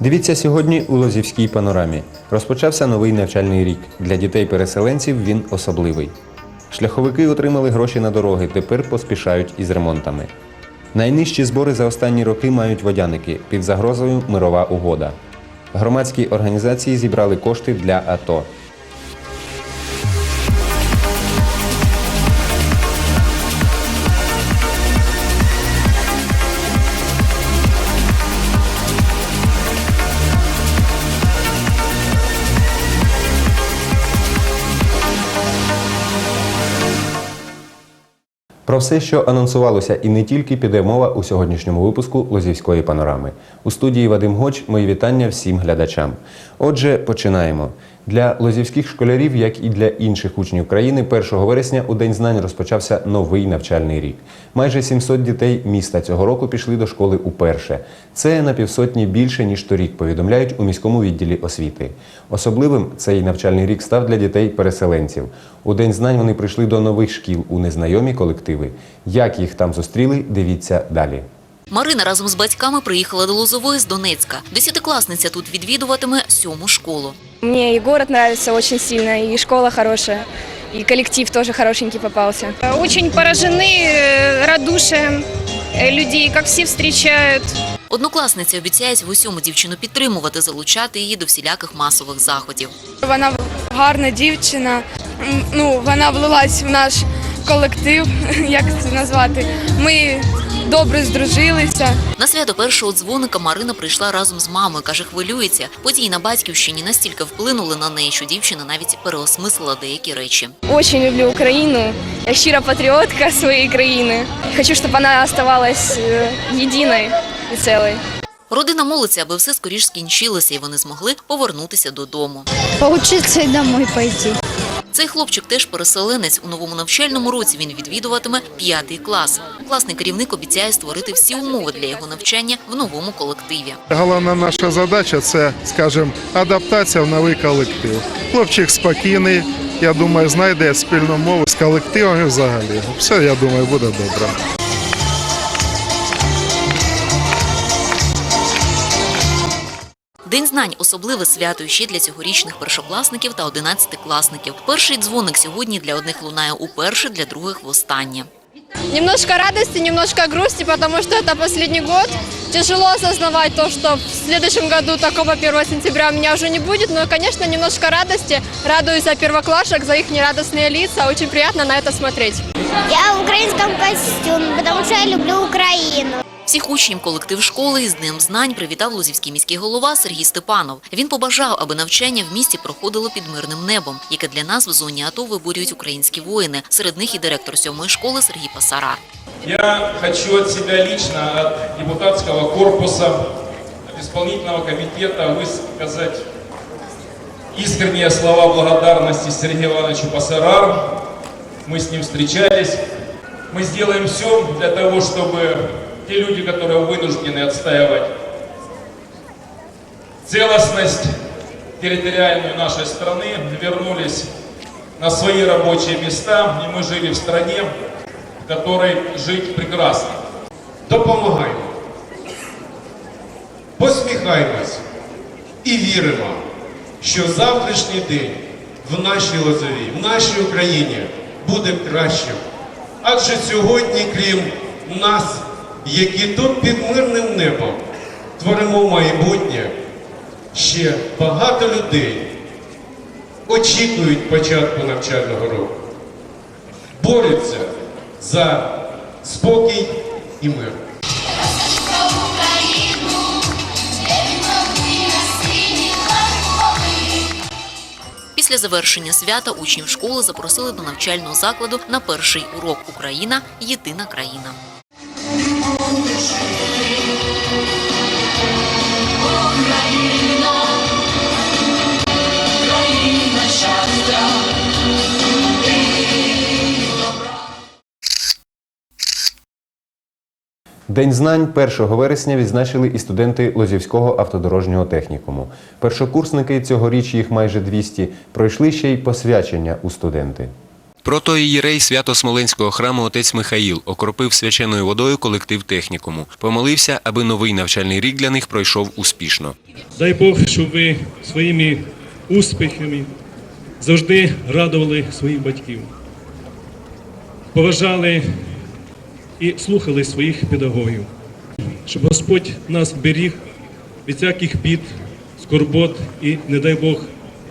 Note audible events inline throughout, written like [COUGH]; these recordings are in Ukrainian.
Дивіться сьогодні у Лозівській панорамі. Розпочався новий навчальний рік. Для дітей-переселенців він особливий. Шляховики отримали гроші на дороги, тепер поспішають із ремонтами. Найнижчі збори за останні роки мають водяники під загрозою мирова угода. Громадські організації зібрали кошти для АТО. Про все, що анонсувалося, і не тільки піде мова у сьогоднішньому випуску Лозівської панорами. У студії Вадим Гоч мої вітання всім глядачам. Отже, починаємо. Для лозівських школярів, як і для інших учнів країни, 1 вересня у День знань розпочався новий навчальний рік. Майже 700 дітей міста цього року пішли до школи уперше. Це на півсотні більше ніж торік, повідомляють у міському відділі освіти. Особливим цей навчальний рік став для дітей-переселенців. У День знань вони прийшли до нових шкіл у незнайомі колективи. Як їх там зустріли, дивіться далі. Марина разом з батьками приїхала до Лозової з Донецька. Десятикласниця тут відвідуватиме сьому школу. Мне и город нравится очень сильно, и школа хорошая, и коллектив тоже хорошенький попался. Очень поражены э, радушием э, людей, как все встречают. Однокласниці обіцяють в усьому дівчину підтримувати, залучати її до всіляких масових заходів. Вона гарна дівчина, м, ну, вона влилась в наш колектив, [LAUGHS] як це назвати. Ми добре здружилися. На свято першого дзвоника Марина прийшла разом з мамою. каже, хвилюється. Події на батьківщині настільки вплинули на неї, що дівчина навіть переосмислила деякі речі. Очень люблю Україну. Я щира патріотка своєї країни. Хочу, щоб вона оставалась е, єдиною і цілою. Родина молиться, аби все скоріш скінчилося, і вони змогли повернутися додому. Поучиться и домой пойти. Цей хлопчик теж переселенець. У новому навчальному році він відвідуватиме п'ятий клас. Класний керівник обіцяє створити всі умови для його навчання в новому колективі. Головна наша задача це, скажімо, адаптація в новий колектив. Хлопчик спокійний, я думаю, знайде спільну мову з колективом і взагалі. Все, я думаю, буде добре. День знань особливе свято ще для цьогорічних першокласників та одинадцятикласників. Перший дзвоник сьогодні для одних лунає уперше, для других востаннє. Немножко радости, немножко грусти, потому что это последний год. Тяжело осознавать то, что в следующем году такого 1 сентября у меня уже не будет. Но, конечно, немножко радости. Радуюсь за первоклашек, за их нерадостные лица. Очень приятно на это смотреть. Я в украинском костюме, потому что я люблю Украину. Всіх учнів колектив школи із Днем знань привітав лузівський міський голова Сергій Степанов. Він побажав, аби навчання в місті проходило під мирним небом, яке для нас в зоні АТО виборюють українські воїни. Серед них і директор сьомої школи Сергій Пасара. Я хочу от себя лично, от депутатского корпуса, от исполнительного комитета высказать искренние слова благодарности Сергею Ивановичу Пассарар. Мы с ним встречались. Мы сделаем все для того, чтобы те люди, которые вынуждены отстаивать целостность территориальную нашей страны, вернулись на свои рабочие места, и мы жили в стране, в которой жить прекрасно. Допомагаймо, посміхаймось і віримо, що завтрашній день в нашій Лозовій, в нашій Україні буде кращим. Адже сьогодні, крім нас, які тут під мирним небом творимо майбутнє, ще багато людей очікують початку навчального року, борються за спокій і мир. Після завершення свята учнів школи запросили до навчального закладу на перший урок Україна єдина країна. День знань 1 вересня відзначили і студенти Лозівського автодорожнього технікуму. Першокурсники цьогоріч їх майже 200, пройшли ще й посвячення у студенти. Протоієрей Свято-Смоленського храму отець Михаїл окропив свяченою водою колектив технікуму. Помолився, аби новий навчальний рік для них пройшов успішно. Дай Бог, щоб ви своїми успіхами завжди радували своїх батьків, поважали і слухали своїх педагогів, щоб Господь нас беріг від всяких бід, скорбот і, не дай Бог,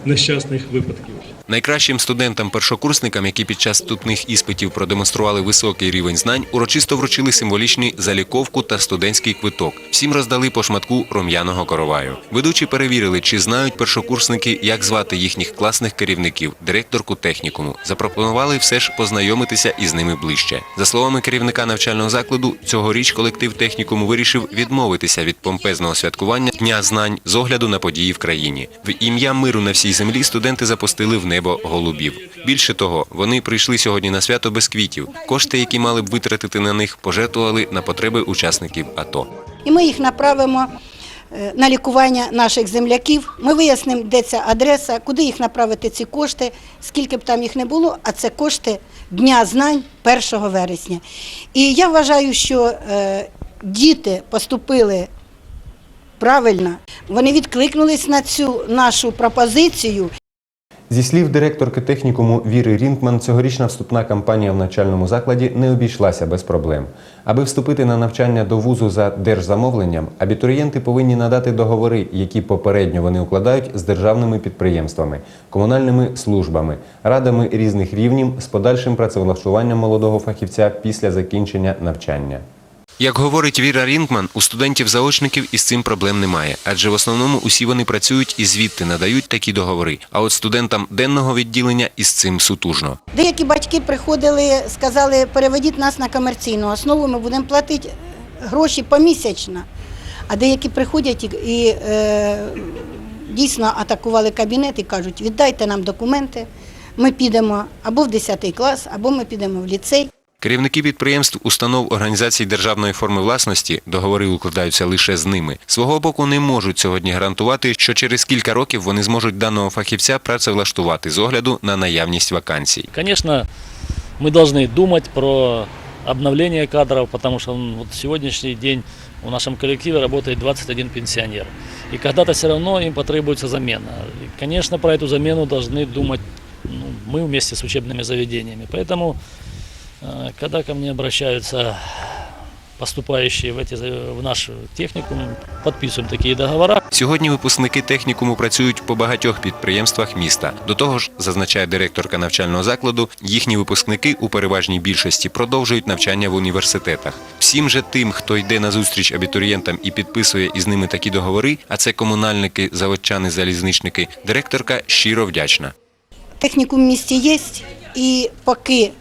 нещасних випадків. Найкращим студентам-першокурсникам, які під час вступних іспитів продемонстрували високий рівень знань, урочисто вручили символічні заліковку та студентський квиток. Всім роздали по шматку рум'яного короваю. Ведучі перевірили, чи знають першокурсники, як звати їхніх класних керівників, директорку технікуму. Запропонували все ж познайомитися із ними ближче. За словами керівника навчального закладу, цьогоріч колектив технікуму вирішив відмовитися від помпезного святкування Дня знань з огляду на події в країні. В ім'я миру на всій землі студенти запустили в небо голубів. Більше того, вони прийшли сьогодні на свято без квітів. Кошти, які мали б витратити на них, пожертвували на потреби учасників АТО. і ми їх направимо е, на лікування наших земляків. Ми вияснимо, де ця адреса, куди їх направити ці кошти, скільки б там їх не було, а це кошти Дня знань 1 вересня. І я вважаю, що е, діти поступили правильно, вони відкликнулись на цю нашу пропозицію. Зі слів директорки технікуму Віри Рінкман, цьогорічна вступна кампанія в навчальному закладі не обійшлася без проблем. Аби вступити на навчання до вузу за держзамовленням, абітурієнти повинні надати договори, які попередньо вони укладають з державними підприємствами, комунальними службами, радами різних рівнів з подальшим працевлаштуванням молодого фахівця після закінчення навчання. Як говорить Віра Рінкман, у студентів-заочників із цим проблем немає, адже в основному усі вони працюють і звідти надають такі договори. А от студентам денного відділення із цим сутужно. Деякі батьки приходили, сказали, переведіть нас на комерційну основу, ми будемо платити гроші помісячно. А деякі приходять і, і е, дійсно атакували кабінет і кажуть, віддайте нам документи, ми підемо або в 10 клас, або ми підемо в ліцей. Керівники підприємств, установ організацій державної форми власності договори укладаються лише з ними. Свого боку не можуть сьогодні гарантувати, що через кілька років вони зможуть даного фахівця працевлаштувати з огляду на наявність вакансій. Конечно, мы должны думать про обновление кадров, потому что м, вот сегодняшний день в нашем коллективе работает 21 пенсионер. И когда-то все равно им потребуется замена. И, конечно, про эту замену должны думать ну, мы вместе с учебными заведениями. Поэтому, э, когда ко мне обращаются поступающие в, в наш техникум, подписываем такие договора. Сьогодні випускники технікуму працюють по багатьох підприємствах міста. До того ж, зазначає директорка навчального закладу, їхні випускники у переважній більшості продовжують навчання в університетах. Всім же тим, хто йде на зустріч абітурієнтам і підписує із ними такі договори, а це комунальники, заводчани, залізничники, директорка щиро вдячна. Технікум в місті є, і поки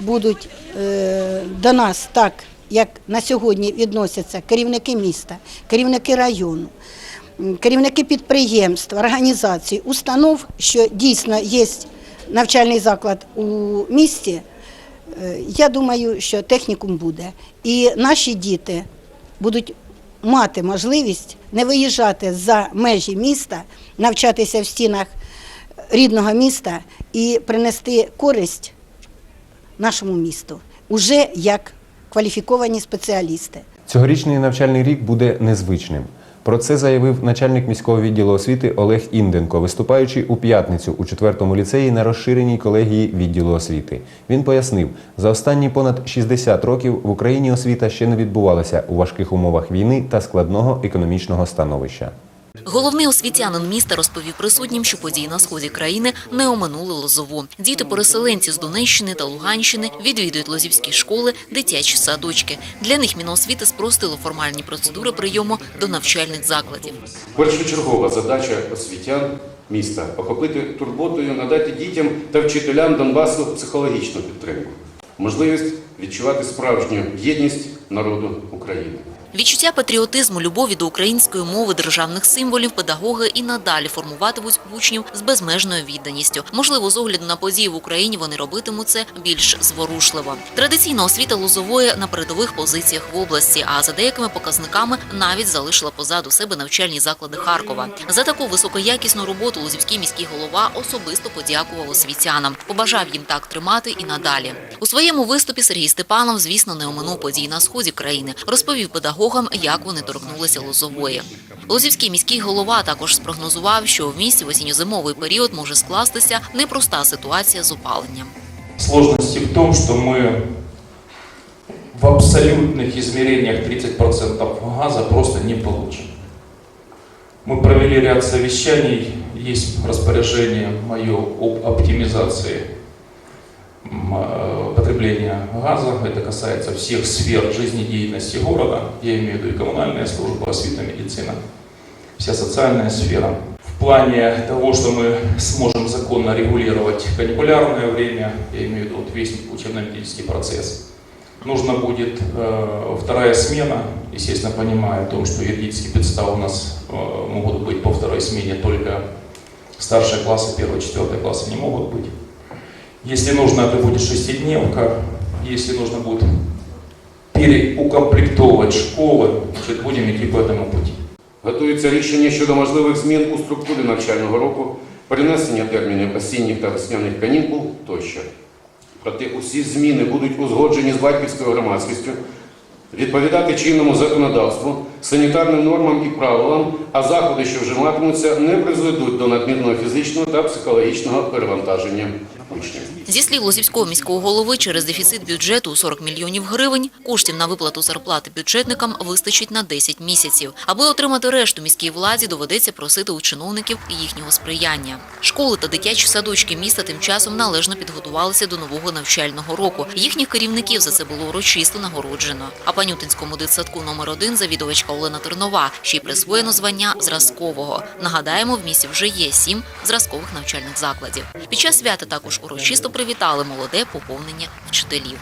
будуть е, до нас так, як на сьогодні відносяться керівники міста, керівники району, керівники підприємств, організацій, установ, що дійсно є навчальний заклад у місті, е, я думаю, що технікум буде. І наші діти будуть мати можливість не виїжджати за межі міста, навчатися в стінах рідного міста і принести користь нашому місту уже як кваліфіковані спеціалісти. Цьогорічний навчальний рік буде незвичним. Про це заявив начальник міського відділу освіти Олег Інденко, виступаючи у п'ятницю у 4-му ліцеї на розширеній колегії відділу освіти. Він пояснив, за останні понад 60 років в Україні освіта ще не відбувалася у важких умовах війни та складного економічного становища. Головний освітянин міста розповів присутнім, що події на сході країни не оминули Лозову. Діти-переселенці з Донеччини та Луганщини відвідують лозівські школи, дитячі садочки. Для них Міносвіти спростило формальні процедури прийому до навчальних закладів. Першочергова задача освітян міста охопити турботою, надати дітям та вчителям Донбасу психологічну підтримку, можливість відчувати справжню єдність народу України. Відчуття патріотизму, любові до української мови, державних символів, педагоги і надалі формуватимуть учнів з безмежною відданістю. Можливо, з огляду на події в Україні вони робитимуть це більш зворушливо. Традиційна освіта Лозової на передових позиціях в області, а за деякими показниками навіть залишила позаду себе навчальні заклади Харкова. За таку високоякісну роботу Лозівський міський голова особисто подякував освітянам, побажав їм так тримати і надалі. У своєму виступі Сергій Степанов, звісно, не оминув подій на сході країни, розповів педагогам, як вони торкнулися Лозової. Лозівський міський голова також спрогнозував, що в місті в осінньо-зимовий період може скластися непроста ситуація з опаленням. Сложности в том, что мы в абсолютных измерениях 30% газа просто не получим. Мы провели ряд совещаний, есть распоряжение мое об оптимизации м, э, Потребления газа. Это касается всех сфер жизнедеятельности города. Я имею в виду и коммунальная служба, освита, медицина, вся социальная сфера. В плане того, что мы сможем законно регулировать каникулярное время, я имею в виду вот весь учебно-методический процесс, нужно будет э, вторая смена, естественно, понимая о том, что юридические подставы у нас э, могут быть по второй смене только старшие классы, первые, четвертые классы не могут быть. Если нужно, это будет шестидневка. Если нужно будет переукомплектовывать школы, значит, будем идти по этому пути. Готується рішення щодо можливих змін у структурі навчального року, перенесення термінів осінніх та весняних канікул тощо. Проте усі зміни будуть узгоджені з батьківською громадськістю, відповідати чинному законодавству, санітарним нормам і правилам, а заходи, що вживатимуться, не призведуть до надмірного фізичного та психологічного перевантаження. Зі слів Лозівського міського голови, через дефіцит бюджету у 40 мільйонів гривень коштів на виплату зарплати бюджетникам вистачить на 10 місяців. Аби отримати решту міській владі, доведеться просити у чиновників їхнього сприяння. Школи та дитячі садочки міста тим часом належно підготувалися до нового навчального року. Їхніх керівників за це було урочисто нагороджено. А панютинському дитсадку номер 1 завідувачка Олена Тернова ще й присвоєно звання зразкового. Нагадаємо, в місті вже є сім зразкових навчальних закладів. Під час свята також урочисто привітали молоде поповнення вчителів.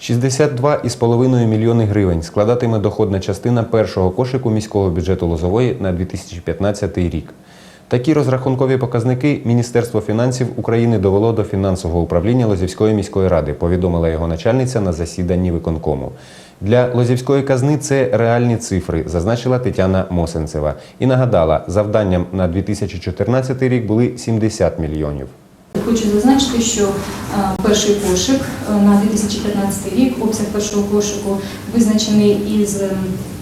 62,5 мільйони гривень складатиме доходна частина першого кошику міського бюджету Лозової на 2015 рік. Такі розрахункові показники Міністерство фінансів України довело до фінансового управління Лозівської міської ради, повідомила його начальниця на засіданні виконкому. Для Лозівської казни це реальні цифри, зазначила Тетяна Мосенцева. І нагадала, завданням на 2014 рік були 70 мільйонів. Хочу зазначити, що е, перший кошик е, на 2015 рік, обсяг першого кошику визначений із е,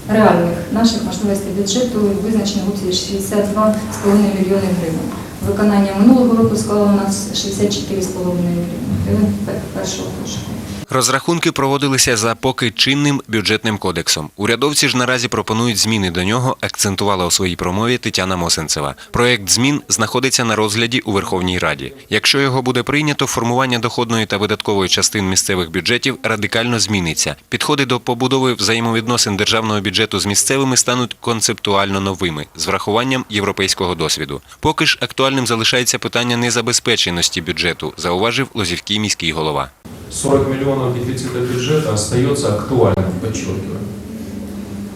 реальних наших можливостей бюджету, визначений в обсязі 62,5 мільйони гривень. Виконання минулого року склало у нас 64,5 мільйони гривень першого кошику. Розрахунки проводилися за поки чинним бюджетним кодексом. Урядовці ж наразі пропонують зміни до нього, акцентувала у своїй промові Тетяна Мосенцева. Проект змін знаходиться на розгляді у Верховній Раді. Якщо його буде прийнято, формування доходної та видаткової частин місцевих бюджетів радикально зміниться. Підходи до побудови взаємовідносин державного бюджету з місцевими стануть концептуально новими з врахуванням європейського досвіду. Поки ж актуальним залишається питання незабезпеченості бюджету, зауважив Лозівський міський голова. 40 миллионов дефицита бюджета остается актуальным, подчеркиваю.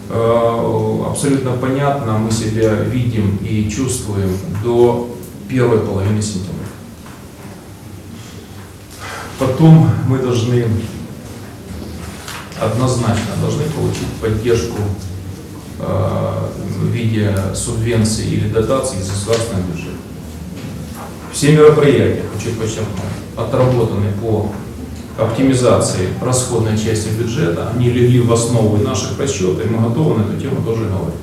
Э, Абсолютно понятно, мы себя видим и чувствуем до первой половины сентября. Потом мы должны однозначно должны получить поддержку э, в виде субвенций или дотаций из государственного бюджета. Все мероприятия, хочу подчеркнуть, отработаны по оптимизации расходной части бюджета, они легли в основу наших расчетов, и мы готовы на эту тему тоже говорить.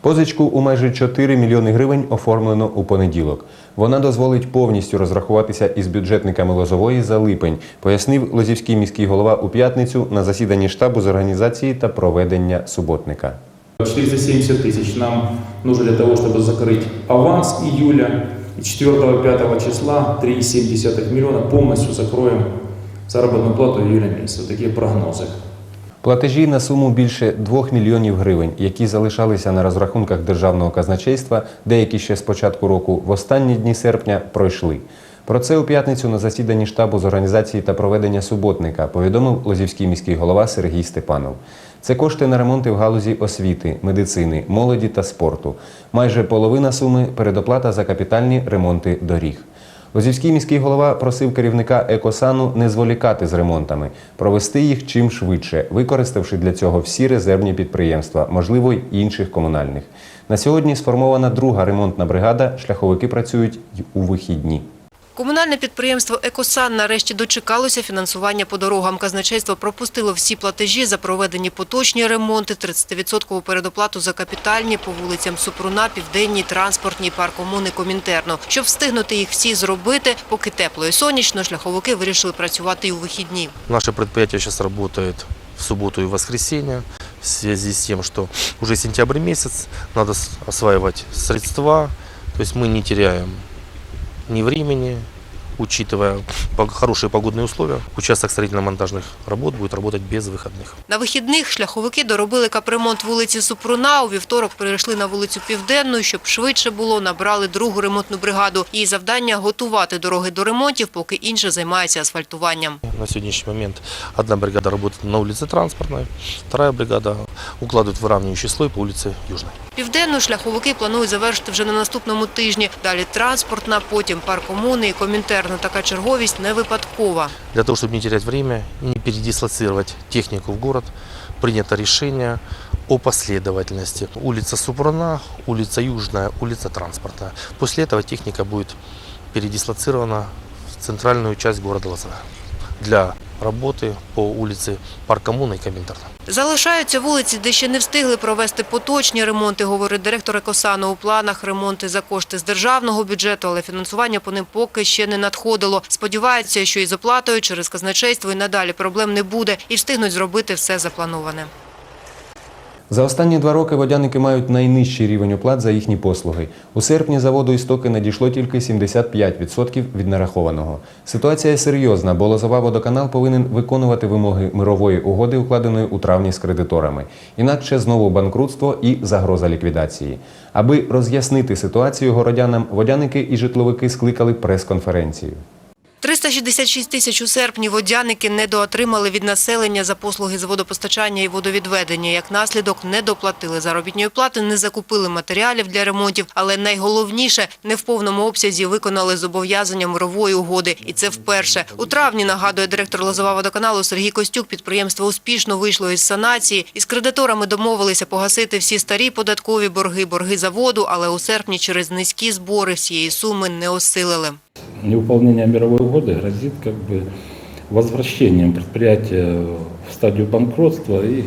Позичку у майже 4 мільйони гривень оформлено у понеділок. Вона дозволить повністю розрахуватися із бюджетниками Лозової за липень, пояснив Лозівський міський голова у п'ятницю на засіданні штабу з організації та проведення суботника. 470 тысяч нам нужно для того, чтобы закрыть аванс июля. И 4-5 числа 3,7 миллиона полностью закроем заработную плату июля месяца. Вот такие прогнозы. Платежі на суму більше 2 мільйонів гривень, які залишалися на розрахунках державного казначейства, деякі ще з початку року в останні дні серпня пройшли. Про це у п'ятницю на засіданні штабу з організації та проведення суботника повідомив Лозівський міський голова Сергій Степанов. Це кошти на ремонти в галузі освіти, медицини, молоді та спорту. Майже половина суми передоплата за капітальні ремонти доріг. Лозівський міський голова просив керівника Екосану не зволікати з ремонтами, провести їх чим швидше, використавши для цього всі резервні підприємства, можливо, й інших комунальних. На сьогодні сформована друга ремонтна бригада. Шляховики працюють у вихідні. Комунальне підприємство «Екосан» нарешті дочекалося фінансування по дорогам. Казначейство пропустило всі платежі за проведені поточні ремонти, 30% передоплату за капітальні по вулицям Супруна, Південній, Транспортній, Парк Комуни, Комінтерну. Щоб встигнути їх всі зробити, поки тепло і сонячно, шляховики вирішили працювати і у вихідні. Наше предприятие сейчас работает в субботу и воскресенье в связи с тем, что уже сентябрь месяц, надо с- осваивать средства, то есть мы не теряем ни времени, учитывая по- хорошие погодные условия, участок строительно-монтажных работ будет работать без выходных. На вихідних шляховики доробили капремонт вулиці Супруна. У вівторок перейшли на вулицю Південну, щоб швидше було, набрали другу ремонтну бригаду. Її завдання – готувати дороги до ремонтів, поки інша займається асфальтуванням. На сегодняшний момент одна бригада работает на улице Транспортной, вторая бригада укладывает выравнивающий слой по улице Южной. Південну шляховики планують завершити вже на наступному тижні. Далі транспортна, потім парк комуни і Комінтерна. Така черговість не випадкова. Для того, чтобы не терять время, не передислоцировать технику в город, принято решение о последовательности. Улица Супруна, улица Южная, улица Транспортная. После этого техника будет передислоцирована в центральную часть города Лозовая для работы по вулиці Парк Коммуна и Коминтерна. Залишаються вулиці, де ще не встигли провести поточні ремонти, говорить директор Екосану. У планах ремонти за кошти з державного бюджету, але фінансування по ним поки ще не надходило. Сподіваються, що із оплатою через казначейство і надалі проблем не буде і встигнуть зробити все заплановане. За останні два роки водяники мають найнижчий рівень оплат за їхні послуги. У серпні заводу істоки надійшло тільки 75% від нарахованого. Ситуація серйозна, бо Лозова водоканал повинен виконувати вимоги мирової угоди, укладеної у травні з кредиторами. Інакше знову банкрутство і загроза ліквідації. Аби роз'яснити ситуацію городянам, водяники і житловики скликали прес-конференцію. 366 тисяч у серпні водяники недоотримали від населення за послуги з водопостачання і водовідведення. Як наслідок, не доплатили заробітної плати, не закупили матеріалів для ремонтів, але найголовніше – не в повному обсязі виконали зобов'язання мирової угоди. І це вперше. У травні, нагадує директор Лозова водоканалу Сергій Костюк, підприємство успішно вийшло із санації. Із кредиторами домовилися погасити всі старі податкові борги, борги за воду, але у серпні через низькі збори всієї суми не осилили. Невыполнение мировой угоды грозит как бы возвращением предприятия в стадию банкротства и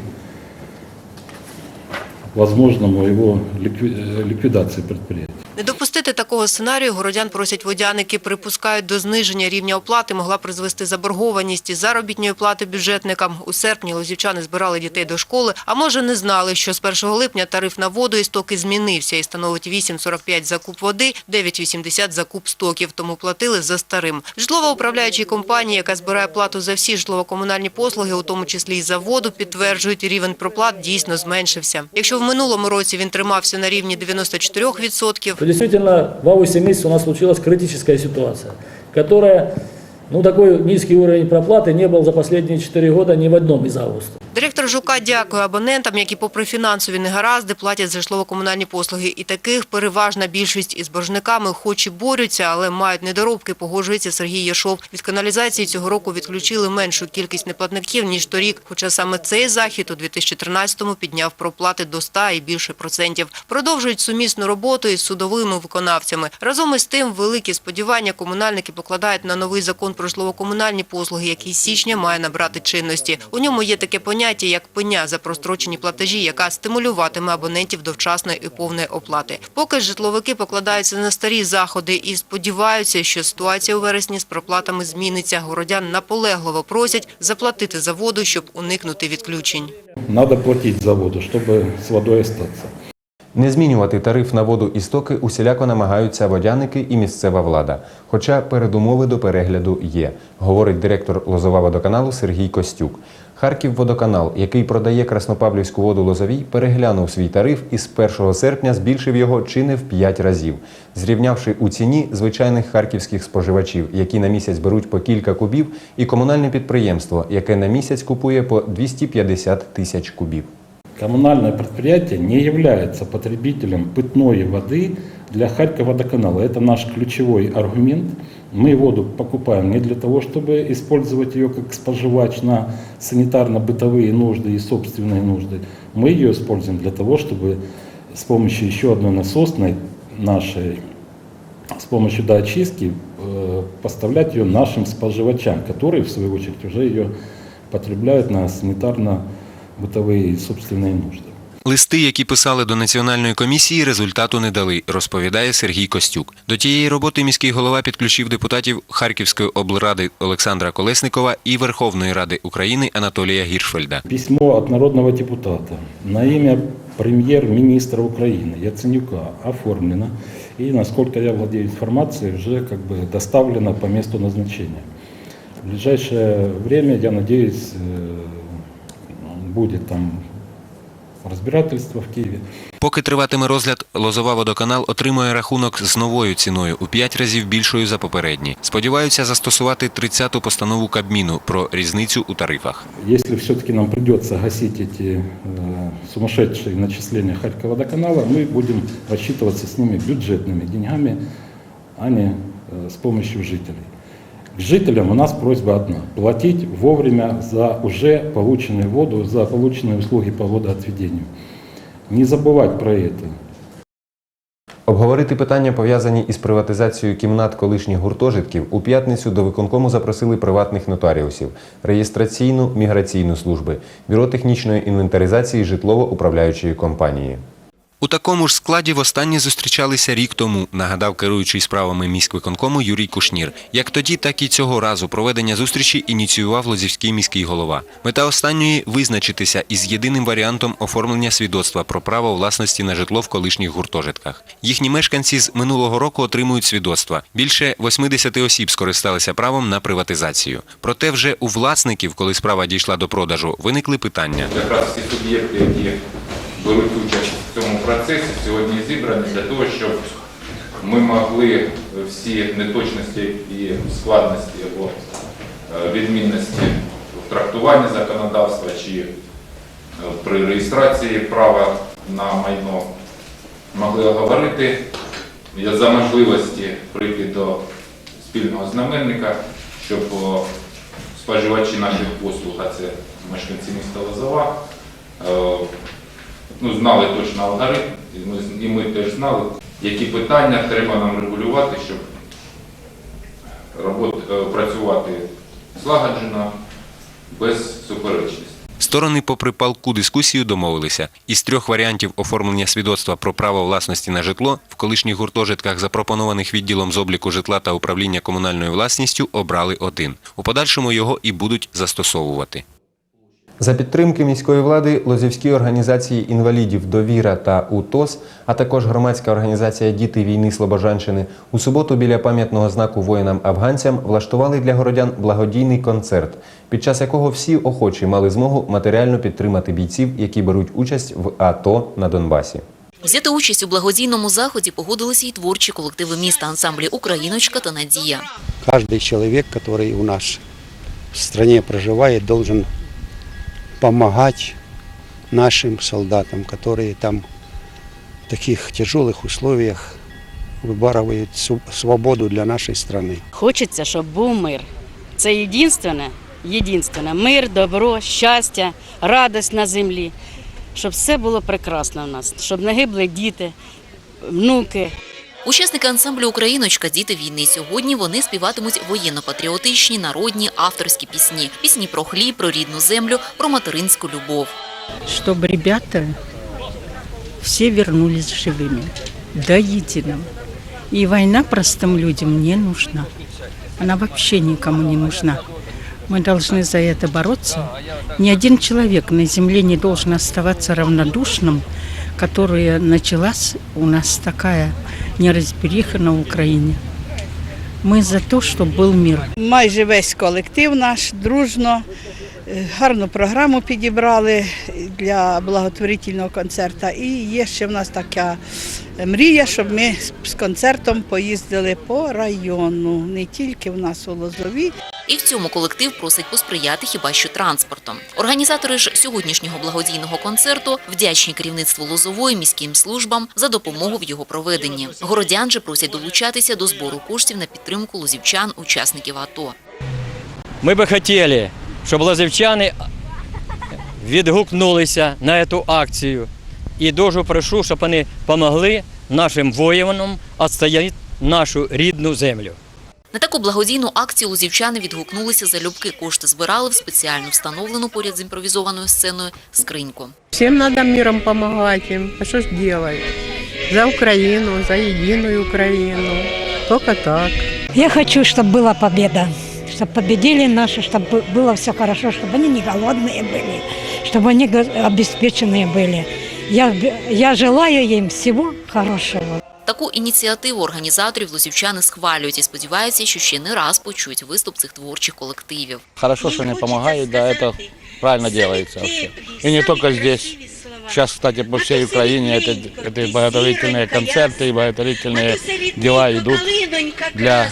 возможному его э, ликвидации предприятия. Не допустити такого сценарію городян просять водяники. Припускають, до зниження рівня оплати могла призвести заборгованість із заробітної плати бюджетникам. У серпні лозівчани збирали дітей до школи, а може не знали, що з 1 липня тариф на воду і стоки змінився і становить 8,45 за куб води, 9,80 за куб стоків, тому платили за старим. Житлово-управляючі компанії, яка збирає плату за всі житлово-комунальні послуги, у тому числі і за воду, підтверджують, рівень проплат дійсно зменшився. Якщо в минулому році він тримався на рівні 94%, Действительно в августе месяце у нас случилась критическая ситуация, которая, ну такой низкий уровень проплаты не был за последние 4 года ни в одном из августов. Директор ЖУКа дякує абонентам, які попри фінансові негаразди платять за житлово-комунальні послуги. І таких переважна більшість із боржниками хоч і борються, але мають недоробки, погоджується Сергій Яшов. Від каналізації цього року відключили меншу кількість неплатників, ніж торік. Хоча саме цей захід у 2013-му підняв проплати до 100 і більше процентів. Продовжують сумісну роботу із судовими виконавцями. Разом із тим великі сподівання комунальники покладають на новий закон про житлово-комунальні послуги, який січня має набрати чинності. У ньому є таке поняття, як пеня за прострочені платежі, яка стимулюватиме абонентів до вчасної і повної оплати. Поки житловики покладаються на старі заходи і сподіваються, що ситуація у вересні з проплатами зміниться. Городян наполегливо просять заплатити за воду, щоб уникнути відключень. Надо платить за воду, чтобы с водой остаться. Не змінювати тариф на воду і стоки усіляко намагаються водяники і місцева влада. Хоча передумови до перегляду є, говорить директор Лозова водоканалу Сергій Костюк. Харківводоканал, який продає Краснопавлівську воду Лозовій, переглянув свій тариф і з 1 серпня збільшив його чи не в 5 разів, зрівнявши у ціні звичайних харківських споживачів, які на місяць беруть по кілька кубів, і комунальне підприємство, яке на місяць купує по 250 тисяч кубів. Коммунальное предприятие не является потребителем питной воды для Харьковводоканала. Это наш ключевой аргумент. Мы воду покупаем не для того, чтобы использовать ее как споживач на санитарно-бытовые нужды и собственные нужды. Мы ее используем для того, чтобы с помощью еще одной насосной нашей, с помощью доочистки э, поставлять ее нашим споживачам, которые в свою очередь уже ее потребляют на санитарно-бытовые и собственные нужды. Листи, які писали до національної комісії, результату не дали, розповідає Сергій Костюк. До тієї роботи міський голова підключив депутатів Харківської облради Олександра Колесникова і Верховної Ради України Анатолія Гіршфельда. Письмо от народного депутата на имя премьер-министра Украины Яценюка оформлено и, насколько я владею информацией, уже как бы доставлено по месту назначения. В ближайшее время, я надеюсь, э, будет там разбирательство в Киеве. Поки триватиме розгляд, Лозова водоканал отримує рахунок з новою ціною у 5 разів більшою за попередні. Сподіваються застосувати 30-ту постанову Кабміну про різницю у тарифах. Если все-таки нам придется гасить эти э, сумасшедшие начисления Харьковводоканала, мы будем рассчитываться с ними бюджетными деньгами, а не э, с помощью жителей. К жителям у нас просьба одна – платить вовремя за уже полученную воду, за полученные услуги по водоотведению. Не забывать про это. Обговорити питання, пов'язані із приватизацією кімнат колишніх гуртожитків, у п'ятницю до виконкому запросили приватних нотаріусів, реєстраційну міграційну служби, бюро технічної інвентаризації житлово-управляючої компанії. У такому ж складі востаннє зустрічалися рік тому, нагадав керуючий справами міськвиконкому Юрій Кушнір. Як тоді, так і цього разу проведення зустрічі ініціював Лозівський міський голова. Мета останньої визначитися із єдиним варіантом оформлення свідоцтва про право власності на житло в колишніх гуртожитках. Їхні мешканці з минулого року отримують свідоцтва. Більше 80 осіб скористалися правом на приватизацію. Проте вже у власників, коли справа дійшла до продажу, виникли питання. якраз ті суб'єкти, які беруть участь в цьому процесі, сьогодні зібрані для того, щоб ми могли всі неточності і складності або е, відмінності в трактуванні законодавства чи е, при реєстрації права на майно могли оговорити. За можливості прийти до спільного знаменника, щоб споживачі наших послуг, а це мешканці міста Лозова, е, ну, знали точно алгоритм, і ми, і ми теж знали, які питання треба нам регулювати, щоб робот, е, працювати злагоджено, без суперечності. Сторони, попри палку дискусію, домовилися. Із трьох варіантів оформлення свідоцтва про право власності на житло в колишніх гуртожитках, запропонованих відділом з обліку житла та управління комунальною власністю, обрали один. У подальшому його і будуть застосовувати. За підтримки міської влади Лозівські організації інвалідів Довіра та УТОС, а також громадська організація Діти війни Слобожанщини у суботу біля пам'ятного знаку воїнам-афганцям влаштували для городян благодійний концерт, під час якого всі охочі мали змогу матеріально підтримати бійців, які беруть участь в АТО на Донбасі. Взяти участь у благодійному заході погодилися й творчі колективи міста ансамблі Україночка та Надія. Каждый человек, который у нас в стране проживает, должен помогать нашим солдатам, которые там в таких тяжелых условиях выбарывают су- свободу для нашей страны. Хочеться, щоб був мир. Це єдинственне, єдинственне. Мир, добро, щастя, радість на землі. Щоб все було прекрасно в нас, щоб не гибли діти, внуки. Учасники ансамблю Україночка Діти війни сьогодні вони співатимуть воєнно-патріотичні, народні, авторські пісні. Пісні про хліб, про рідну землю, про материнську любов. чтобы ребята все вернулись живыми, до единого. И война простым людям не нужна. Она вообще никому не нужна. Мы должны за это бороться. Ни один человек на земле не должен оставаться равнодушным, которая началась у нас такая неразбериха на Украине. Мы за то, чтобы был мир. Майже весь колектив наш дружно Е, Гарну програму підібрали для благотворительного концерту. І є ще в нас така мрія, щоб ми з концертом поїздили по району, не тільки в нас у Лозові. І в цьому колектив просить посприяти хіба що транспортом. Організатори ж сьогоднішнього благодійного концерту вдячні керівництву Лозової міським службам за допомогу в його проведенні. Городян же просять долучатися до збору коштів на підтримку лозівчан, учасників АТО. Ми би хотіли, щоб лазівчани відгукнулися на цю акцію. І дуже прошу, щоб вони допомогли нашим воїнам відстояти нашу рідну землю. На таку благодійну акцію лозівчани відгукнулися залюбки. Кошти збирали в спеціально встановлену поряд з імпровізованою сценою скриньку. Всем надо миром помогать им. А что ж делать? За Украину, за единую Украину. Только так. Я хочу, чтобы была победа, чтобы победили наши, чтобы было все хорошо, чтобы они не голодные были, чтобы они го- обеспеченные были. Я, я желаю им всего хорошего. Таку ініціативу організаторів лозівчани схвалюють і сподіваються, що ще не раз почують виступ цих творчих колективів. Хорошо, что они помогают, да, это правильно делается вообще. И не только здесь. Сейчас, кстати, по всей Украине это, это благотворительные концерты и благотворительные дела идут для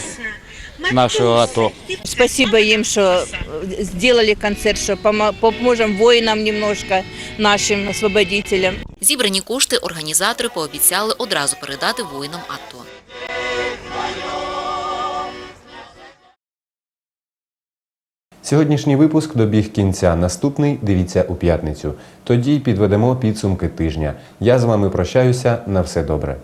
нашего АТО. Спасибо им, что э, сделали концерт, что помо- поможем воинам немножко, нашим освободителям. Зібрані кошти організатори пообіцяли одразу передати воїнам АТО. Сьогоднішній випуск добіг кінця. Наступний дивіться у п'ятницю. Тоді підведемо підсумки тижня. Я з вами прощаюся. На все добре.